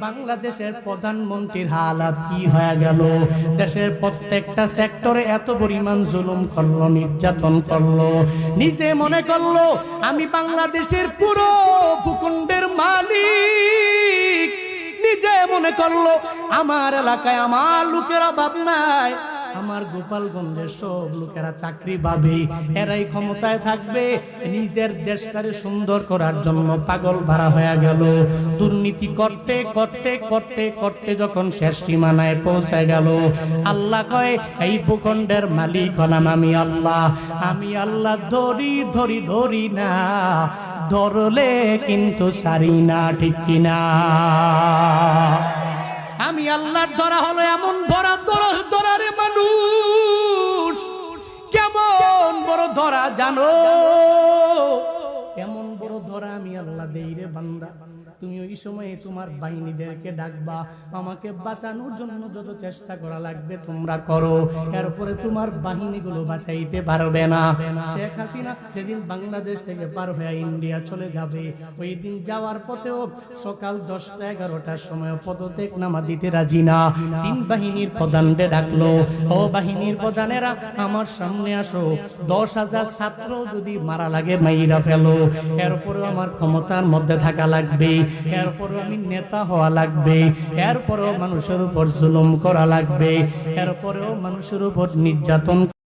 বাংলাদেশের প্রধানমন্ত্রীর হালাত কি হয়ে গেল? দেশের প্রত্যেকটা সেক্টরে এত পরিমাণ জুলুম করল, নির্যাতন করল। নিজে মনে করল, আমি বাংলাদেশের পুরো ভূখণ্ডের মালিক। নিজে মনে করল, আমার এলাকায় আমার লোকেরা অভাব নাই। আমার গোপালগঞ্জের সব লোকেরা চাকরি পাবে, এরাই ক্ষমতায় থাকবে। নিজের দেশটারে সুন্দর করার জন্য পাগল ভাড়া হয়ে গেল। দুর্নীতি করতে করতে করতে করতে যখন শেষ সীমানায় পৌঁছে গেল। আল্লাহ কয়, এই ভূখণ্ডের মালিক হলাম আমি আল্লাহ। আমি আল্লাহ ধরি ধরি ধরি না। ধরলে কিন্তু সারি না, ঠিক কিনা? ধরা জানো। এমন বড় ধরা আমি আল্লাহ দেই রে বান্দা। তুমি ওই সময়ে তোমার বাহিনীদেরকে ডাকবা। আমাকে বাঁচানোর জন্য যত চেষ্টা করা লাগবে তোমরা করো। এরপরে তোমার বাহিনীগুলো বাঁচাইতে পারবে না। শেখ হাসিনা যেদিন বাংলাদেশ থেকে পার হয়ে ইন্ডিয়া চলে যাবে, ওই দিন যাওয়ার পথেও সকাল দশটা এগারোটার সময় পদত্যাগ নামা দিতে রাজি না। তিন বাহিনীর প্রধানকে ডাকলো, ও বাহিনীর প্রধানেরা, আমার সামনে আসো। দশ হাজার ছাত্র যদি মারা লাগে, মাইরা ফেলো। এরপরেও আমার ক্ষমতার মধ্যে থাকা লাগবে। এরপরেও আমি নেতা হওয়া লাগবে। এরপরেও মানুষের উপর জুলুম করা লাগবে। এরপরেও মানুষের উপর নির্যাতন